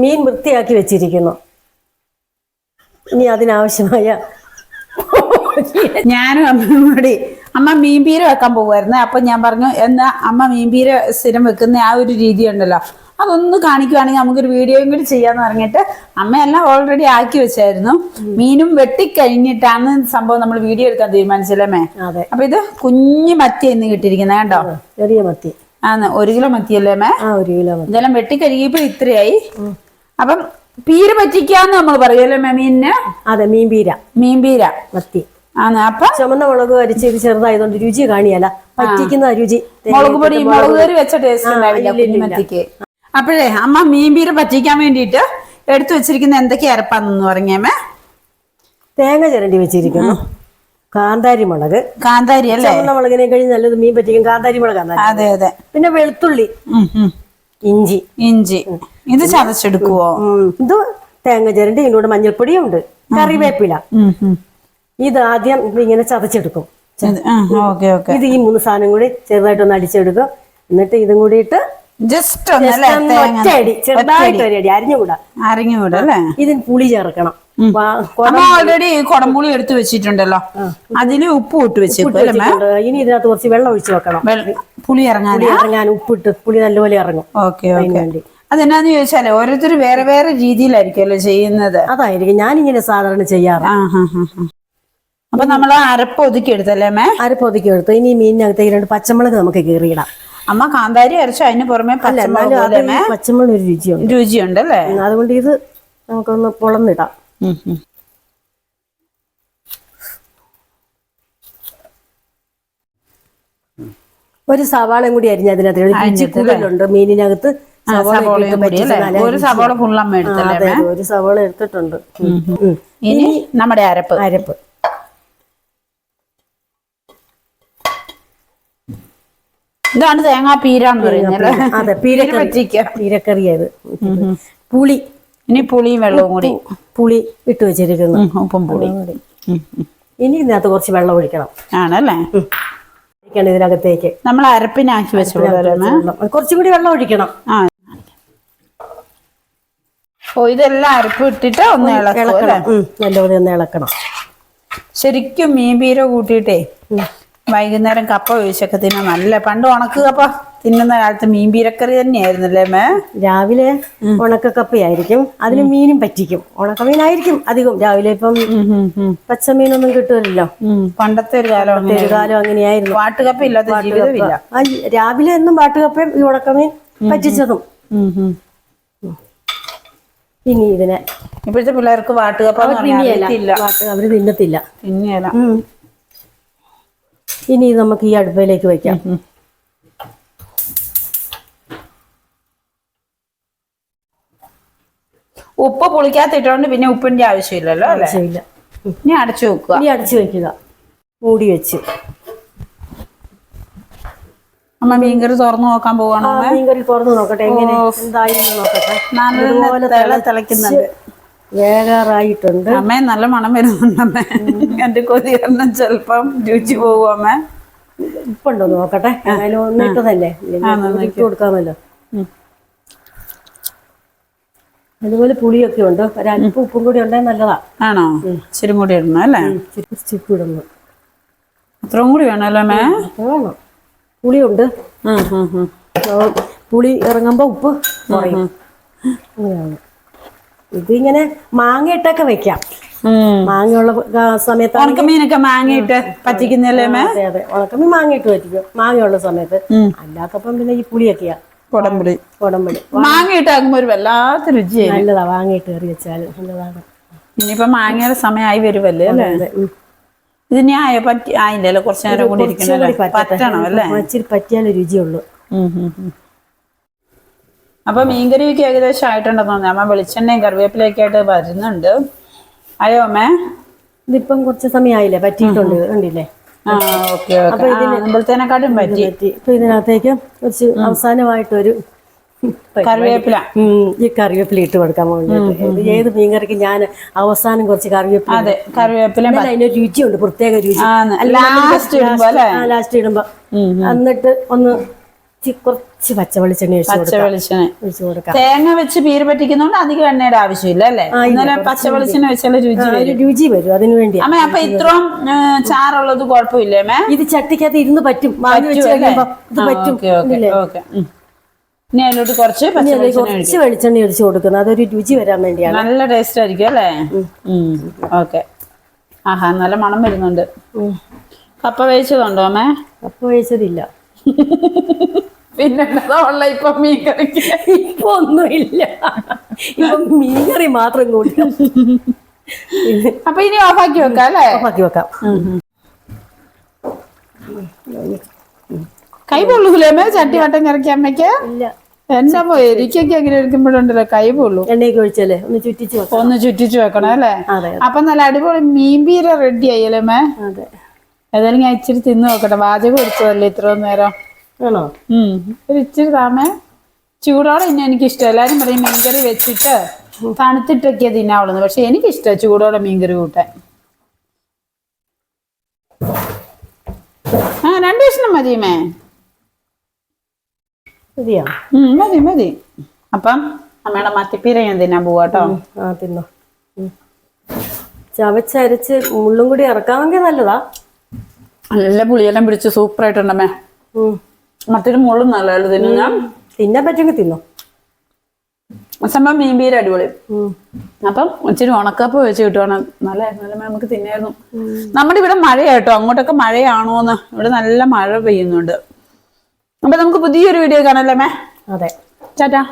മീൻ വൃത്തിയാക്കി വെച്ചിരിക്കുന്നു. ഇനി അതിനാവശ്യമായ ഞാനും അമ്മയും കൂടി അമ്മ മീൻപീര വെക്കാൻ പോകുമായിരുന്നു അപ്പൊ ഞാൻ പറഞ്ഞു എന്നാ അമ്മ മീൻപീര സ്ഥിരം വെക്കുന്ന ആ ഒരു രീതി ഉണ്ടല്ലോ. അതൊന്ന് കാണിക്കുവാണെങ്കിൽ നമുക്കൊരു വീഡിയോയും കൂടി ചെയ്യാന്ന് പറഞ്ഞിട്ട് അമ്മയെല്ലാം ഓൾറെഡി ആക്കി വെച്ചായിരുന്നു. മീനും വെട്ടിക്കഴിഞ്ഞിട്ടാണ് സംഭവം നമ്മൾ വീഡിയോ എടുക്കാൻ തീരുമാനിച്ചല്ലേ അപ്പൊ ഇത് കുഞ്ഞു മത്തി എന്ന് കിട്ടിയിരിക്കുന്നത് കേട്ടോ ചെറിയ മത്തി. ആന്ന് ഒരു കിലോ മത്തിയല്ലേ മേ? ആ ഒരു കിലോ ഇതെല്ലാം വെട്ടിക്കഴുകിയപ്പോ ഇത്രയായി. അപ്പം പീര പറ്റിക്കാന്ന് നമ്മൾ പറയല്ലേ മേ മീനിന്? അതെ മീൻ പീര മീൻപീര. മത്തി. ആന്ന് അപ്പൊ? ചുമന്ന മുളക് അരിച്ച് ഇത് ചെറുതായതുകൊണ്ട് രുചി കാണിയല്ല. പറ്റിക്കുന്ന രുചി മുളക് പൊടി മുളക് കറി വെച്ച ടേസ്റ്റ് ഉണ്ടാവില്ല കുഞ്ഞുമത്തിക്ക്. അപ്പോഴേ അമ്മ മീൻപീര പറ്റിക്കാൻ വേണ്ടിയിട്ട് എടുത്തു വെച്ചിരിക്കുന്ന എന്തൊക്കെ അരപ്പാന്ന് പറഞ്ഞേമേ തേങ്ങ ചിരണ്ടി വെച്ചിരിക്കുന്നു. കാന്താരി മുളക് കാന്താരി അല്ലേ? ചുവന്ന മുളകിനെ കഴിഞ്ഞ് നല്ലത് മീൻ പറ്റിക്കും. കാന്താരി മുളകാണ് നല്ലത്. അതെ അതെ. പിന്നെ വെളുത്തുള്ളി. ഇഞ്ചി. ഇഞ്ചി. ഇത് ചതച്ചെടുക്കുവോ? ഇത് തേങ്ങ ചിരണ്ടി ഇതിനോട് മഞ്ഞൾപ്പൊടിയും ഉണ്ട് കറിവേപ്പില. ഇത് ആദ്യം ഇങ്ങനെ ചതച്ചെടുക്കും. ഇത് ഈ മൂന്ന് സാധനം കൂടി ചെറുതായിട്ടൊന്ന് അടിച്ചെടുക്കും. എന്നിട്ട് ഇതും കൂടിയിട്ട് ജസ്റ്റ് ഒന്ന് ഒറ്റയടി ചെറുതായിട്ട് ഒരു അടി അരിഞ്ഞുകൂടാ. അരഞ്ഞുകൂടെ അല്ലേ? ഇതിന് പുളി ചേർക്കണം. ഓൾറെഡി കുടംപുളി എടുത്തു വെച്ചിട്ടുണ്ടല്ലോ. അതിൽ ഉപ്പ് ഇട്ട്? വെച്ചിട്ടുണ്ട്. ഇനി ഇതിനകത്ത് കുറച്ച് വെള്ളം ഒഴിച്ചു വെക്കണം. പുളി ഇറങ്ങാൻ ഇറങ്ങാൻ ഉപ്പിട്ട് പുളി നല്ലപോലെ ഇറങ്ങും. ഓക്കെ അതിന് ഓക്കെ അതെന്നാന്ന് ചോദിച്ചാലേ ഓരോരുത്തർ വേറെ വേറെ രീതിയിലായിരിക്കുമല്ലോ ചെയ്യുന്നത്. അതായിരിക്കും. ഞാൻ ഇങ്ങനെ സാധാരണ ചെയ്യാറ്. അപ്പൊ നമ്മൾ അരപ്പൊതുക്കി എടുത്തല്ലേ മേ? അരപ്പൊതുക്കി എടുത്തു. ഇനി മീനിനകത്തേക്ക് രണ്ട് പച്ചമുളക് നമുക്ക് കീറിയിടാം. അമ്മ കാന്താരി അരച്ചു അതിന് പുറമെ പച്ചമുളക് ഒരു രുചിയുണ്ട്. അല്ലേ? അതുകൊണ്ട് ഇത് നമുക്കൊന്ന് പൊളന്നിടാം. ഒരു സവാളയും കൂടി അരിഞ്ഞ അതിനകത്ത്. കൂടുതലുണ്ട്. മീനിനകത്ത് ഒരു സവോള ഫുള്ളമ്മ എടുത്തല്ലേ ഒരു സവാള എടുത്തിട്ടുണ്ട്. ഇനി നമ്മുടെ അരപ്പ്. അരപ്പ്. ഇതാണ് തേങ്ങാ പീരാന്ന് പറയുന്നത് അതെ പീരക്കറി. പീരക്കറിയത് പുളി. ഇനി പുളിയും വെള്ളവും കൂടി. പുളി ഇട്ട് വെച്ചിരിക്കുന്നു. ഉപ്പും പുളി. ഇനി ഇതിനകത്ത് കുറച്ച് വെള്ളം ഒഴിക്കണം. ആണല്ലേ? ഇതിനകത്തേക്ക്. നമ്മൾ അരപ്പിനാക്കി വെച്ചു. കുറച്ചും കൂടി വെള്ളം ഒഴിക്കണം. ആ. ഓ ഇതെല്ലാം അരപ്പ് ഇട്ടിട്ട് ഒന്ന് ഇളക്കണം. നല്ലപോലെ ഒന്ന് ഇളക്കണം. ശരിക്കും മീൻ പീര കൂട്ടിയിട്ടേ വൈകുന്നേരം കപ്പ ഒഴിച്ചൊക്കെ തിന്നാൻ നല്ല പണ്ട് ഉണക്ക് കപ്പ തിന്നുന്ന കാലത്ത് മീൻ പീരക്കറി തന്നെയായിരുന്നല്ലേ മേ രാവിലെ ഉണക്കക്കപ്പയായിരിക്കും. അതിന് മീനും പറ്റിക്കും. ഉണക്കമീനായിരിക്കും അധികം. രാവിലെ ഇപ്പം. പച്ചമീനൊന്നും കിട്ടുമല്ലോ പണ്ടത്തെ ഒരു കാലം ഒരു കാലം അങ്ങനെയായിരുന്നു. വാട്ടുകപ്പ ഇല്ലാത്ത ജീവിതമില്ല. രാവിലെ എന്നും പാട്ടുകപ്പയും ഈ ഉണക്കമീൻ പറ്റിച്ചതും. ഇനി ഇതിനെ ഇപ്പോഴത്തെ പിള്ളേർക്ക് വാട്ടുകപ്പ അവർ തിന്നത്തില്ല. തിന്നിയല്ല ഉം. ഇനി നമുക്ക് ഈ അടുപ്പയിലേക്ക് വെക്കാം ഉപ്പ് പുളിക്കാത്തിട്ടോണ്ട് പിന്നെ ഉപ്പിന്റെ ആവശ്യമില്ലല്ലോ ആവശ്യമില്ല. ഇനി അടച്ചു വെക്കുക. ഇനി അടച്ചു വെക്കുക. മൂടി വെച്ച്. അമ്മ മീൻകറി തുറന്നു നോക്കാൻ പോവാണോ മീൻകറി തുറന്നു നോക്കട്ടെ. എങ്ങനെ എന്തായി നോക്കട്ടെ. നല്ല തിളക്കുന്നുണ്ട് വേകാറായിട്ടുണ്ട് അമ്മേ നല്ല മണം വരുന്നുണ്ട് അമ്മേ. എന്റെ കൊതി കാരണം ചെലപ്പം രുചി പോകും അമ്മേ. ഉപ്പുണ്ടോ നോക്കട്ടെ. എന്നാലും ഒന്നിട്ട് തന്നെ ഇല്ലെങ്കിൽ ഇട്ട് കൊടുക്കാമല്ലോ അതുപോലെ പുളിയൊക്കെ ഉണ്ട്? ഒരല്പ ഉപ്പും കൂടി ഉണ്ടെങ്കിൽ നല്ലതാ. ആണോ? ഇച്ചിരി കൂടി ഇടണം അല്ലേ? ഇച്ചിരി ഇടുന്നു അത്രയും കൂടി വേണമല്ലോ മേ വേണം. പുളിയുണ്ട്. പുളി ഇറങ്ങുമ്പോ ഉപ്പ് കുറയും. അങ്ങനെയാണ്. ഇതിങ്ങനെ മാങ്ങ ഇട്ടൊക്കെ വെക്കാം. മാങ്ങയുള്ള സമയത്ത് ഉണക്കമീനൊക്കെ മാങ്ങയിട്ട് പറ്റിക്കുന്നല്ലേ അതെ അതെ ഉണക്കമീൻ മാങ്ങയിട്ട് വെച്ചിരിക്കും മാങ്ങയുള്ള സമയത്ത്. അല്ലാത്തപ്പം പിന്നെ ഈ പുളിയൊക്കെയാ. കൊടംപുളി. കൊടംപുളി. മാങ്ങ ഇട്ടാക്കുമ്പോ ഒരു വല്ലാത്ത രുചി നല്ലതാ വാങ്ങിയിട്ട് കയറി വെച്ചാൽ നല്ലതാണ്. ഇനിയിപ്പോ മാങ്ങയുടെ സമയമായി വരുമല്ലേ അല്ലേ? ഇതിനി ആയ പറ്റി ആയില്ലല്ലോ കുറച്ചു നേരം കൂടി ഇരിക്കണല്ലോ? പറ്റണം അല്ലേ? ഇച്ചിരി പറ്റിയാലേ രുചിയുള്ളൂ. ഉം, ഉം, ഉം. അപ്പൊ മീൻകറിയൊക്കെ ഏകദേശം ആയിട്ടുണ്ടെന്ന് തോന്നുന്നു. അമ്മ വെളിച്ചെണ്ണയും കറിവേപ്പിലൊക്കെ ആയിട്ട് വരുന്നുണ്ട്. അയ്യോ അമ്മേ? ഇതിപ്പം കുറച്ച് സമയമായില്ലേ പറ്റിയിട്ടുണ്ട്. കണ്ടില്ലേ? ആ ഓക്കെ പറ്റി. പറ്റി. ഇപ്പൊ ഇതിനകത്തേക്ക് കുറച്ച് അവസാനമായിട്ടൊരു കറിവേപ്പില. ഈ കറിവേപ്പില ഇട്ട് കൊടുക്കാൻ വേണ്ടിട്ട് ഇത് ഏത് മീൻകറിക്ക് ഞാൻ അവസാനം കുറച്ച് കറിവേപ്പില അതെ കറിവേപ്പില അതിന് രുചിയുണ്ട് പ്രത്യേക രുചി. ലാസ്റ്റ് ഇടുമ്പോ എന്നിട്ട് ഒന്ന് ഇച്ചി കുറച്ച് പച്ച വെളിച്ചെണ്ണ പച്ച വെളിച്ചെണ്ണ ഒഴിച്ചു കൊടുക്കാം. തേങ്ങ വെച്ച് പീര് പറ്റിക്കുന്നോണ്ട് അധികം എണ്ണയുടെ ആവശ്യമില്ല അല്ലേ? എന്നാലും പച്ച വെളിച്ചെണ്ണ വെച്ചാൽ രുചി രുചി വരും അതിനു വേണ്ടി. അമ്മ അപ്പൊ ഇത്രയും ചാറുള്ളത് കുഴപ്പമില്ലേ മേ ഇത് ചട്ടിക്കകത്ത് ഇരുന്ന് പറ്റും. ഇത് പറ്റും. ഇനി അതിലോട്ട് കുറച്ച് കുറച്ച് വെളിച്ചെണ്ണ ഒഴിച്ചു കൊടുക്കുന്നത് അതൊരു രുചി വരാൻ വേണ്ടിയാണ്. നല്ല ടേസ്റ്റ് ആയിരിക്കും അല്ലേ? ഓക്കെ. ആഹാ നല്ല മണം വരുന്നുണ്ട്. കപ്പ വേവിച്ചതുണ്ടോ അമ്മേ? കപ്പ ഒഴിച്ചതില്ല പിന്നെ ഉള്ള ഇപ്പൊ മീൻ കറിക്ക് ഇപ്പൊ ഒന്നുമില്ല. ഇപ്പൊ മീൻകറി മാത്രം കൂടി അപ്പൊ ഇനി ഓഫാക്കി വെക്കാം അല്ലേ? ഓഫാക്കി വെക്കാം. കൈ പൊള്ളൂലേ അമ്മേ? ചട്ടി വട്ടം കറക്കി അമ്മയ്ക്ക്? എന്റെ അമ്മ എരിക്കൊക്കെ അങ്ങനെ ഇരിക്കുമ്പോഴുണ്ടല്ലോ? കൈ പൊള്ളൂ. എണ്ണയൊക്കെ ഒഴിച്ചല്ലേ? ഒന്ന് ചുറ്റിച്ചു ഒന്ന് ചുറ്റിച്ചു വെക്കണം അല്ലേ? അപ്പൊ നല്ല അടിപൊളി മീൻ പീര റെഡി ആയില്ലേ മേ അതെ. ഏതായാലും ഞാൻ ഇച്ചിരി തിന്നു നോക്കട്ടെ. പാചകം കൊടുത്തതല്ലേ ഇത്രയും നേരം? ആണോ? ഒരു ഇച്ചിരി താമേ. ചൂടോടെ ഇനി എനിക്കിഷ്ടം. എല്ലാരും പറയും മീൻകറി വെച്ചിട്ട് തണുത്തിട്ടൊക്കെ തിന്നാവുള്ളൂ പക്ഷെ എനിക്കിഷ്ടം ചൂടോടെ മീൻകറി കൂട്ടാൻ. ആ രണ്ടു കഷ്ണം മതിയുമേ മതിയോ? മതി മതി. അപ്പം അമ്മയുടെ മത്തിപ്പീര ഞാൻ തിന്നാൻ പോവാട്ടോ ആ തിന്നോ. ചവച്ചരച്ച് മുള്ളും കൂടി ഇറക്കാമെങ്കിൽ നല്ലതാ. നല്ല പുളിയെല്ലാം പിടിച്ച് സൂപ്പർ ആയിട്ടുണ്ടമ്മേ ഉം. മറ്റൊരു മുള്ളും നല്ലതല്ലോ തിന്നുന്ന? തിന്നാൻ പറ്റുമെങ്കിൽ തിന്നോ. സംഭവം മീൻ പീര അടിപൊളി. അപ്പം ഇച്ചിരി ഉണക്കപ്പ് വെച്ച് കിട്ടുവാണ്. നല്ല നല്ല നമുക്ക് തിന്നായിരുന്നു. നമ്മുടെ ഇവിടെ മഴയാട്ടോ. അങ്ങോട്ടൊക്കെ മഴയാണോന്ന്. ഇവിടെ നല്ല മഴ പെയ്യുന്നുണ്ട്. അപ്പൊ നമുക്ക് പുതിയൊരു വീഡിയോ കാണാല്ലേ മേ അതെ. ചാറ്റാ